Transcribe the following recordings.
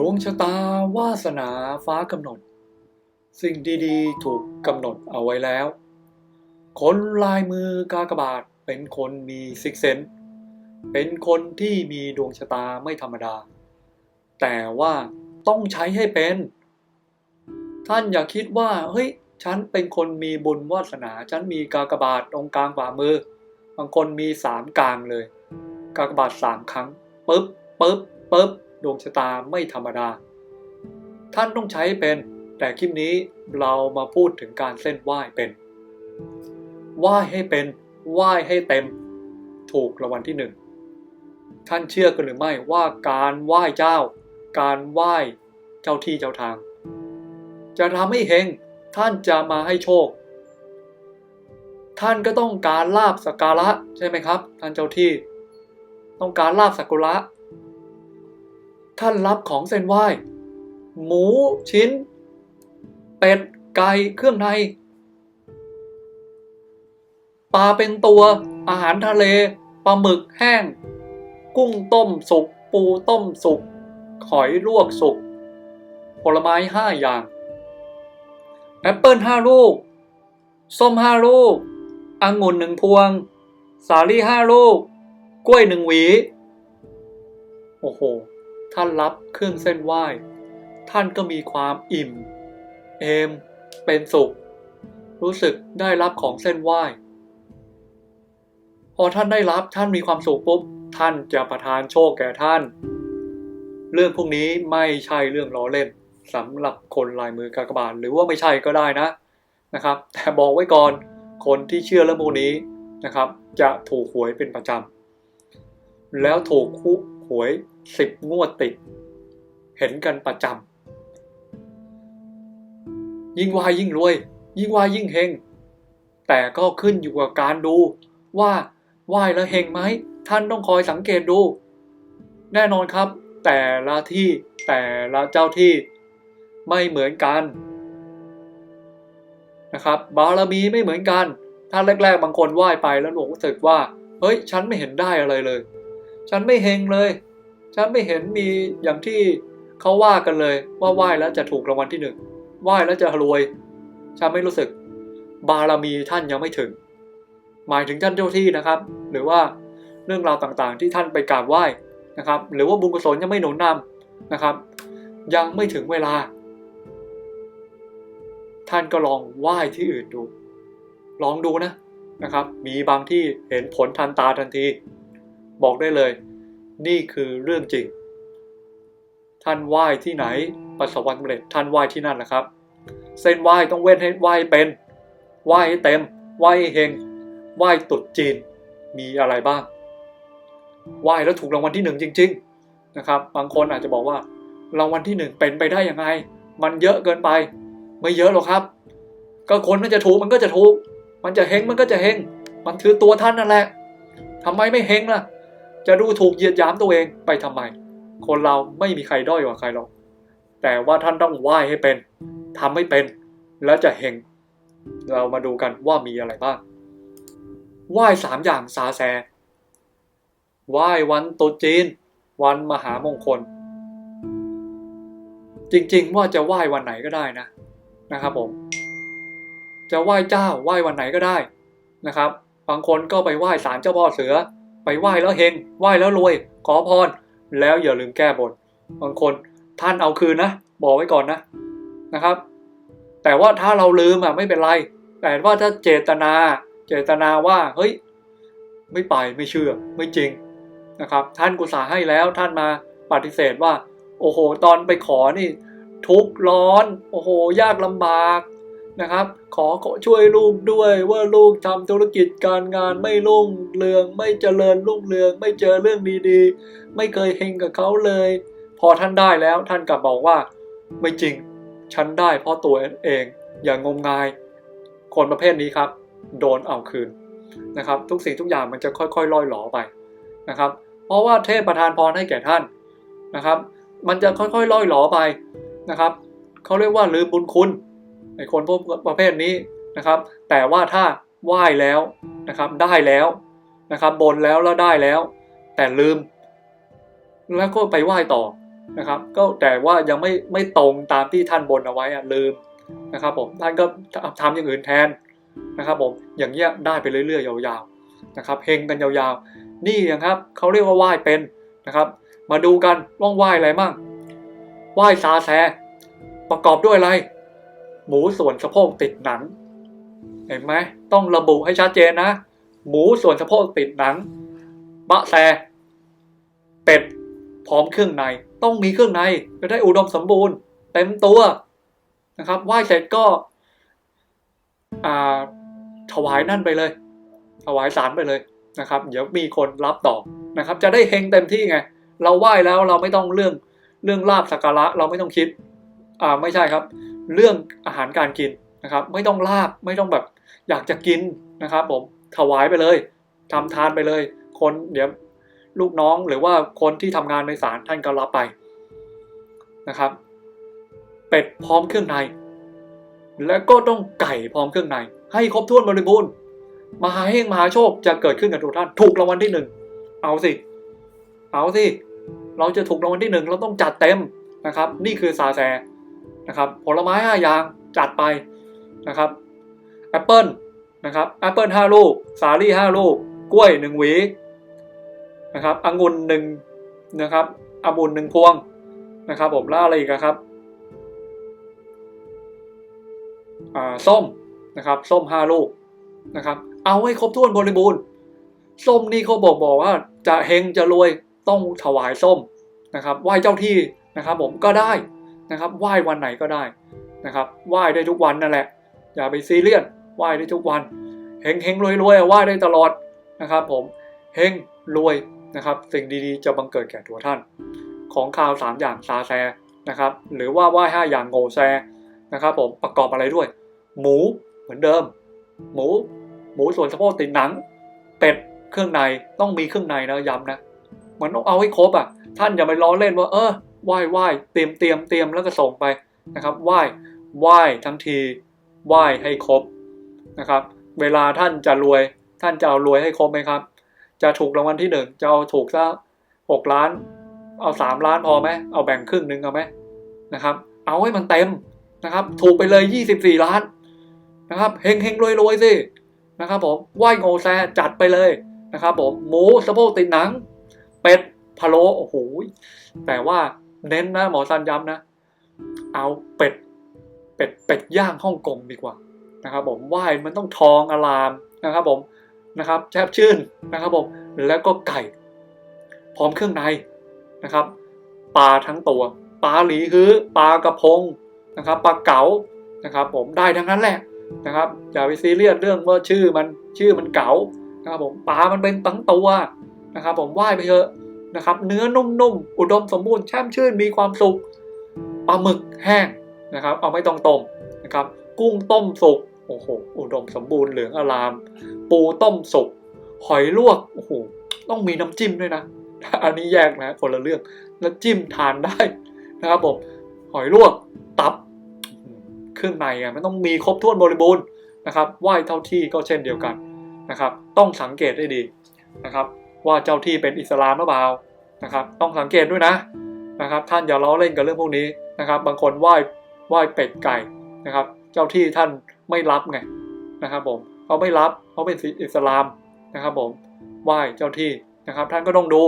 ดวงชะตาวาสนาฟ้ากำหนด สิ่งดีๆ ถูกกำหนดเอาไว้แล้ว คนลายมือกากบาทเป็นคนมีซิกเซนเป็นคนที่มีดวงชะตาไม่ธรรมดา แต่ว่าต้องใช้ให้เป็น ท่านอย่าคิดว่า เฮ้ย ฉันเป็นคนมีบุญวาสนา ฉันมีกากบาทตรงกลางฝ่ามือ บางคนมีสามกลางเลย กากบาทสามครั้งปึ๊บปึ๊บปึ๊บ ดวงชะตาไม่ธรรมดา ท่านต้องใช้เป็น แต่คลิปนี้เรามาพูดถึงการเส้นไหว้เป็นไหว้ให้เป็นไหว้ให้เต็ม ถูกรางวัลที่หนึ่งท่านเชื่อกันหรือไม่ว่าการไหว้เจ้า การไหว้เจ้าที่เจ้าทาง จะทำให้เฮงท่านจะมาให้โชค ท่านก็ต้องการลาบสักการะใช่ไหมครับ ท่านเจ้าที่ ต้องการลาบสักการะ ท่านรับของเส้นไหว้ หมูชิ้น เป็ดไก่เครื่องใน ปลาเป็นตัวอาหารทะเลปลาหมึกแห้ง กุ้งต้มสุก ปูต้มสุก หอยลวกสุก ผลไม้ห้าอย่าง แอปเปิลห้าลูก ส้มห้าลูก องุ่นหนึ่งพวง สาลี่ห้าลูก กล้วยหนึ่งหวี โอ้โห ท่านรับเครื่องเส้นไหว้ ท่านก็มีความอิ่ม เอม เป็นสุข รู้สึกได้รับของเส้นไหว้ พอท่านได้รับท่านมีความสุขปุ๊บท่านจะประทานโชคแก่ท่าน เรื่องพวกนี้ไม่ใช่เรื่องล้อเล่นสำหรับคนลายมือกากบาทหรือว่าไม่ใช่ก็ได้นะนะครับ แต่บอกไว้ก่อนคนที่เชื่อเรื่องพวกนี้นะครับ จะถูกหวยเป็นประจำแล้วถูกคุ หวยสิบงวดติด เห็นกันประจำยิ่งวายยิ่งรวย ยิ่งวายยิ่งเฮงแต่ก็ขึ้นอยู่กับการดู ว่าไหวแล้วเฮงไหมท่านต้องคอยสังเกตดู แน่นอนครับ แต่ละที่แต่ละเจ้าที่ไม่เหมือนกันนะครับบารมีไม่เหมือนกัน ถ้าแรก ๆ บางคนไหว้ไปแล้วรู้สึกว่า เฮ้ย ฉันไม่เห็นได้อะไรเลย ฉันไม่เฮงเลย ฉันไม่เห็นมีอย่างที่เขาว่ากันเลย ว่าไหว้แล้วจะถูกรางวัลที่หนึ่งไหว้แล้วจะรวย ฉันไม่รู้สึก บารมีท่านยังไม่ถึง หมายถึงท่านเจ้าที่นะครับ หรือว่าเรื่องราวต่างๆ ที่ท่านไปกราบไหว้นะครับ หรือว่าบุญกุศลยังไม่หนุนนำนะครับ ยังไม่ถึงเวลา ท่านก็ลองไหว้ที่อื่นดู ลองดูนะนะครับ มีบางที่เห็นผลทันตาทันที บอกได้เลย นี่คือเรื่องจริง ท่านไหว้ที่ไหน ประสบความสำเร็จท่านไหว้ที่นั่นแหละครับ เส้นไหว้ต้องเว้นให้ไหว้เป็นไหว้ให้เต็มไหว้ให้เฮงไหว้ตุดจีนมีอะไรบ้างไหว้แล้วถูกรางวัลที่หนึ่งจริง ๆนะครับ บางคนอาจจะบอกว่ารางวัลที่หนึ่งเป็นไปได้ยังไง มันเยอะเกินไป ไม่เยอะหรอกครับ ก็คนมันจะถูกมันก็จะถูก มันจะเฮงมันก็จะเฮงมันคือตัวท่านนั่นแหละทำไมไม่เฮงล่ะ จะดูถูกเหยียดหยามตัวเองไปทำไม คนเราไม่มีใครด้อยกว่าใครหรอก แต่ว่าท่านต้องไหว้ให้เป็นทำให้เป็น แล้วจะเฮง เรามาดูกันว่ามีอะไรบ้าง ไหว้สามอย่างสาแซไหว้วันตุจีน วันมหามงคล จริงๆว่าจะไหว้วันไหนก็ได้นะ นะครับผม จะไหว้เจ้าไหว้วันไหนก็ได้นะครับ บางคนก็ไปไหว้ศาลเจ้าพ่อเสือ ไปไหว้แล้วเฮงไหว้แล้วรวย ขอพร แล้วอย่าลืมแก้บนบางคนท่านเอาคืนนะ บอกไว้ก่อนนะนะครับ แต่ว่าถ้าเราลืมอะไม่เป็นไร แต่ว่าถ้าเจตนา เจตนาว่าเฮ้ย ไม่ไปไม่เชื่อ ไม่จริงนะครับ ท่านกุศลให้แล้วท่านมาปฏิเสธว่า โอ้โห ตอนไปขอนี่ ทุกข์ร้อน โอ้โห ยากลำบาก นะครับขอขอช่วยลูกด้วยว่าลูกทำธุรกิจการงานไม่รุ่งเรือง ไม่เจริญรุ่งเรือง ไม่เจอเรื่องดีๆ ไม่เคยเฮงกับเขาเลย พอท่านได้แล้วท่านกลับบอกว่า ไม่จริง ฉันได้เพราะตัวเอง อย่างงมงาย คนประเภทนี้ครับ โดนเอาคืนนะครับ ทุกสิ่งทุกอย่างมันจะค่อยๆล่อยหลอไปนะครับ เพราะว่าเทพประทานพรให้แก่ท่านนะครับ มันจะค่อยๆล่อยหลอไปนะครับเขาเรียกว่าลืมบุญคุณ ไอ้คนพวกประเภทนี้นะครับ แต่ว่าถ้าไหว้แล้วนะครับได้แล้วนะครับบนแล้วแล้วได้แล้ว แต่ลืม แล้วก็ไปไหว้ต่อนะครับ ก็แต่ว่ายังไม่ไม่ตรงตามที่ท่านบนเอาไว้อะลืมนะครับผมท่านก็ทำอย่างอื่นแทนนะครับผมอย่างเงี้ยได้ไปเรื่อยๆยาวๆนะครับเฮงกันยาวๆ นี่นะครับเขาเรียกว่าไหว้เป็นนะครับ มาดูกันว่องไหว้อะไรมั่งไหว้ซาแซประกอบด้วยอะไร หมูส่วนสะโพกติดหนัง เห็นไหมต้องระบุให้ชัดเจนนะ หมูส่วนสะโพกติดหนัง บะแซเป็ดพร้อมเครื่องใน ต้องมีเครื่องในจะได้อุดมสมบูรณ์ เต็มตัวนะครับไหว้เสร็จก็อ่าถวายนั่นไปเลย ถวายสารไปเลยนะครับ เดี๋ยวมีคนรับต่อนะครับ จะได้เฮงเต็มที่ไง เราไหว้แล้วเราไม่ต้องเรื่องเรื่องลาบสักการะเราไม่ต้องคิด อ่าไม่ใช่ครับ เรื่องอาหารการกินนะครับ ไม่ต้องลาบไม่ต้องแบบอยากจะกินนะครับ ผมถวายไปเลยทำทานไปเลย คนเดี๋ยวลูกน้องหรือว่าคนที่ทำงานในศาลท่านก็รับไปนะครับ เป็ดพร้อมเครื่องใน แล้วก็ต้องไก่พร้อมเครื่องใน ให้ครบถ้วนบริบูรณ์มหาเฮงมหาโชคจะเกิดขึ้นกับทุกท่านถูกรางวัลที่หนึ่งเอาสิ เอาสิ เราจะถูกรางวัลที่หนึ่งเราต้องจัดเต็มนะครับ นี่คือซาแซ นะครับผลไม้ห้าอย่างจัดไปนะครับแอปเปิลนะครับแอปเปิลห้าลูก สาลี่ห้าลูก กล้วยหนึ่งหวีนะครับองุ่นหนึ่งนะครับองุ่นหนึ่งพวงนะครับผมแล้วอะไรอีกครับอ่าส้มนะครับส้มห้าลูกนะครับ เอาให้ครบถ้วนบริบูรณ์ส้มนี่เขาบอกบอกว่าจะเฮงจะรวยต้องถวายส้มนะครับไหว้เจ้าที่นะครับ ผมก็ได้ นะครับไหว้วันไหนก็ได้นะครับไหว้ได้ทุกวันนั่นแหละ อย่าไปซีเรียสไหว้ได้ทุกวันเฮงเฮงรวยรวยไหว้ได้ตลอดนะครับ ผมเฮงรวยนะครับ สิ่งดีๆจะบังเกิดแก่ตัวท่าน ของข่าวสามอย่างซาแซนะครับ หรือว่าไหว้ห้าอย่างโงแซนะครับ ผมประกอบอะไรด้วย หมูเหมือนเดิม หมู หมูส่วนสะโพกติดหนัง เป็ดเครื่องในต้องมีเครื่องในนะย้ำนะมันต้องเอาให้ครบอะ ท่านอย่าไปล้อเล่นว่าเออ ไหว้ไหว้เตรียมเตรียมเตรียมแล้วก็ส่งไปนะครับไหว้ไหว้ทั้งทีไหว้ให้ครบนะครับ เวลาท่านจะรวย ท่านจะเอารวยให้ครบไหมครับ จะถูกรางวัลที่หนึ่งจะเอาถูกสักหกล้าน เอาสามล้านพอไหมเอาแบ่งครึ่งหนึ่งเอาไหมนะครับ เอาให้มันเต็มนะครับ ถูกไปเลยยี่สิบสี่ล้านนะครับเฮงเฮงรวยรวยสินะครับผมไหว้โงแซจัดไปเลยนะครับผมหมูสะโพกติดหนัง เป็ดพะโล้โอ้โหแต่ว่า เน้นนะหมอซันย้ำนะ เอาเป็ด เป็ดเป็ดย่างฮ่องกงดีกว่านะครับ ผมไหว้มันต้องทองอลามนะครับ ผมนะครับแช่บชื่นนะครับ ผมแล้วก็ไก่ พร้อมเครื่องในนะครับปลาทั้งตัวปลาหลีฮื้อปลากระพงนะครับปลาเก๋านะครับ ผมได้ทั้งนั้นแหละนะครับอย่าไปซีเรียสเรื่องว่าชื่อมันชื่อมันเก๋านะครับผมปลามันเป็นตั้งตัวนะครับ ผมไหว้ไปเถอะ นะครับ เนื้อนุ่มๆ อุดมสมบูรณ์แช่มชื่นมีความสุขปลาหมึกแห้งนะครับ เอาไม่ต้องต้มนะครับ กุ้งต้มสุกโอ้โหอุดมสมบูรณ์เหลืองอลาม ปูต้มสุกหอยลวกโอ้โหต้องมีน้ำจิ้มด้วยนะ อันนี้แยกนะคนละเรื่องแล้วจิ้มทานได้นะครับผมหอยลวกตับเครื่องในอะมันต้องมีครบถ้วนบริบูรณ์นะครับไหว้เท่าที่ก็เช่นเดียวกันนะครับ ต้องสังเกตให้ดีนะครับ ว่าเจ้าที่เป็นอิสลามหรือเปล่านะครับ ต้องสังเกตด้วยนะนะครับ ท่านอย่าล้อเล่นกับเรื่องพวกนี้นะครับ บางคนไหว้ไหว้เป็ดไก่นะครับ เจ้าที่ท่านไม่รับไงนะครับผมเขาไม่รับเขาเป็นอิสลามนะครับผมไหว้เจ้าที่นะครับ ท่านก็ต้องดู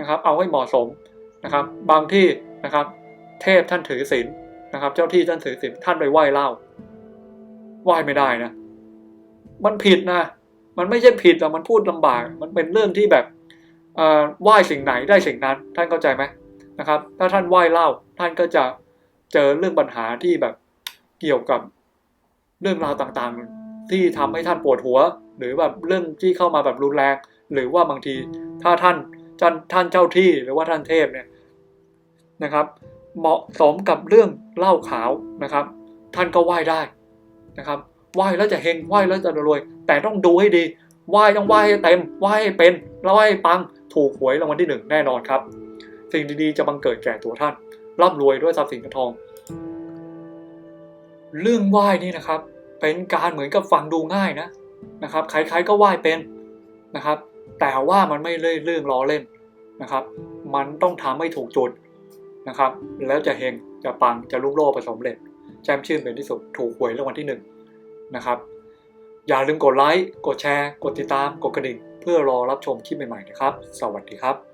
นะครับ เอาให้เหมาะสมนะครับ บางที่นะครับ เทพท่านถือศีลนะครับ เจ้าที่ท่านถือศีลท่านไปไหว้เล่าไหว้ไม่ได้นะ มันผิดนะ มันไม่ใช่ผิดแต่มันพูดลำบาก มันเป็นเรื่องที่แบบไหว้สิ่งไหนได้สิ่งนั้น ท่านเข้าใจไหมนะครับ ถ้าท่านไหว้เล่าท่านก็จะเจอเรื่องปัญหาที่แบบเกี่ยวกับเรื่องราวต่างๆ ที่ทำให้ท่านปวดหัว หรือแบบเรื่องที่เข้ามาแบบรุนแรง หรือว่าบางทีถ้าท่านท่านท่านเจ้าที่หรือว่าท่านเทพเนี่ยนะครับ เหมาะสมกับเรื่องเล่าขาวนะครับ ท่านก็ไหว้ได้นะครับ ไหว้แล้วจะเฮงไหว้แล้วจะรวย แต่ต้องดูให้ดีไหว้ต้องไหว้ให้เต็มไหว้ให้เป็นแล้วไหว้ปังถูกหวยรางวัลที่หนึ่งแน่นอนครับ สิ่งดีๆจะบังเกิดแก่ตัวท่านร่ำรวยด้วยทรัพย์สินเงินทอง เรื่องไหว้นี่นะครับ เป็นการเหมือนกับฟังดูง่ายนะนะครับใครๆก็ไหว้เป็นนะครับ แต่ว่ามันไม่เล่เรื่องล้อเล่นนะครับ มันต้องทำให้ถูกจุดนะครับ แล้วจะเฮงจะปังจะรุ่งโรจน์ผสมเร็จแจ่มชื่นเป็นที่สุดถูกหวยรางวัลที่หนึ่ง นะครับ อย่าลืมกดไลค์ กดแชร์ กดติดตาม กดกระดิ่ง เพื่อรอรับชมคลิปใหม่ๆนะครับ สวัสดีครับ